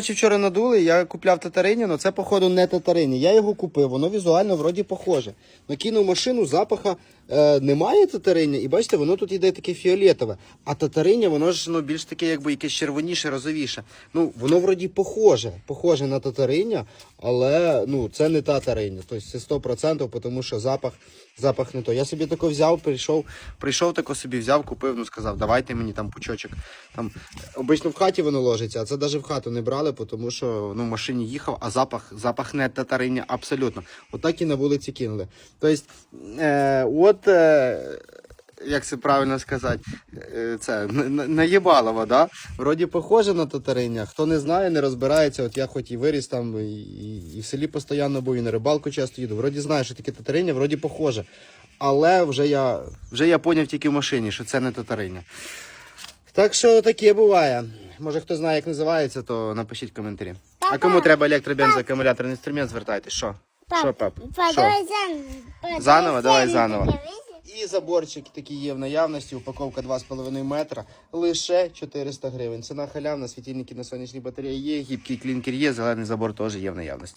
Вчора надули, я купляв татарині, але це, походу, не татарині. Я його купив, воно візуально вроді похоже. Накинув машину, запаха е, немає татариня, і бачите, воно тут йде таке фіолетове. А татариня, воно ж ну, більш таке, якби якесь червоніше, розовіше. Ну, воно вроді похоже, похоже на татариня, але ну, це не татариня. Тобто це 100%, тому що запах, запах не то. Я собі тако взяв, прийшов, прийшов тако собі взяв, купив, ну сказав, давайте мені там пучочок. Там, обично в хаті воно ложиться, а це навіть в хату не брали, тому що ну, в машині їхав, а запах, запах не татариня абсолютно. Отак і на вулиці кинули. Тобто, е, от. Е, як це правильно сказати, е, це н- н- наєбалово, да? Вроді похоже на татариня. Хто не знає, не розбирається. От я хоч і виріс там, і, і в селі постійно був, і на рибалку часто їду. Вроді знаю, що таке татариня, вроді похоже. Але вже я, вже я поняв тільки в машині, що це не татариня. Так що таке буває. Може хто знає, як називається, то напишіть в коментарі. А кому треба електробензо, акумуляторний інструмент, звертайтесь. Що? Що, пап? Що? Заново. Заново? Давай заново. І заборчик такий є в наявності, упаковка 2,5 метра, лише 400 гривень. Ціна халявна, світильники на сонячній батареї є, гібкий клінкер є, зелений забор теж є в наявності.